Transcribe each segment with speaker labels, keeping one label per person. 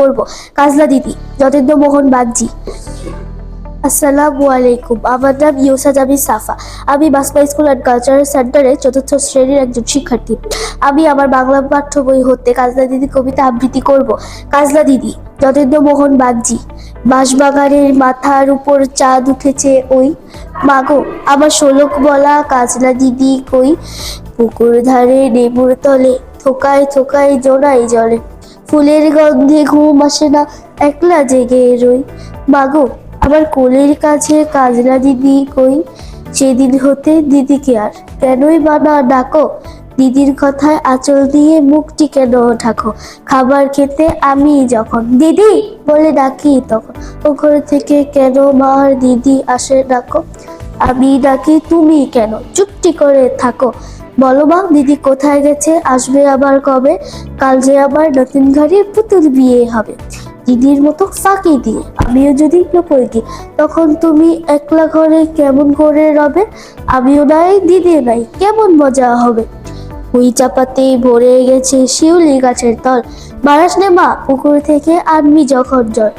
Speaker 1: করব। কাজলা দিদি, যতীন্দ্র মোহন বাগজি। আসসালামু আলাইকুম, আমার নাম ইউসা জামি সাফা। আমি বাসপা স্কুল অ্যান্ড কালচারাল সেন্টারে চতুর্থ শ্রেণির একজন শিক্ষার্থী। আমি আমার বাংলা পাঠ্য বই হতে কাজলা দিদি কবিতা আবৃত্তি করব। কাজলা দিদি, যতীন্দ্র মোহন বাগজি, বাঁশবাগানের মাথার উপর চাঁদ উঠেছে ওই। মাগো, আমার শোলক বলা কাজলা দিদি কই? পুকুর ধারে নেবুর তলে থোকায় থোকায় জোনাই জলে। ফুলের গন্ধে ঘুম আসে না, একলা জেগে রই। মাগো, আমার কোলের কাছে কাজলা দিদি কই? সেদিন হতে দিদিকে আর কেনই বানা ডাকো? দিদির কথায় আঁচল দিয়ে মুখটি কেন ঢাকো? খাবার খেতে আমি যখন দিদি! বলে ডাকি তখন। ও ঘর থেকে কেন মার দিদি আসে ডাকো? আমি ডাকি, তুমি কেন? চুপটি করে থাকো। বলো মা, দিদি কোথায় গেছে? আসবে আবার কবে? কাল যে আবার নতুন ঘরে পুতুল বিয়ে হবে। দিদির মতো ফাঁকি দিয়ে, আমিও যদি লুকোই দিই তখন তুমি একলা ঘরে কেমন করে রবে? আমিও নাই, দিদি নাই, কেমন মজা হবে? ওই চাপাতে ভরে গেছে শিউলি গাছের তল। বারাস মা, পুকুর থেকে আনবি যখন জল।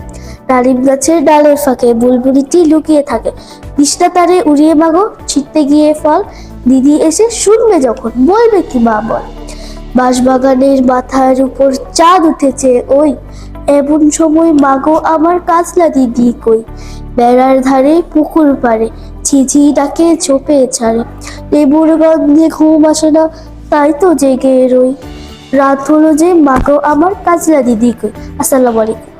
Speaker 1: ডালিম গাছের ডালের ফাঁকে বুলবুলিটি লুকিয়ে থাকে। কৃষ্ণা তারে উড়িয়ে মাগো, ছিটতে গিয়ে ফল। দিদি এসে শুনবে যখন, বলবে কি মা বল। বাঁশবাগানের মাথার উপর চাঁদ উঠেছে, ওই। এমন সময় মাগো আমার কাজলা দিদি কই। বেড়ার ধারে পুকুর পারে ঝিঝি ডাকে চোপে ছাড়ে। লেবুর গন্ধে ঘুম আসে না, তাই তো জেগে রই। রাত হলো যে মাগো আমার কাজলা দিদি কই। আসসালামু আলাইকুম।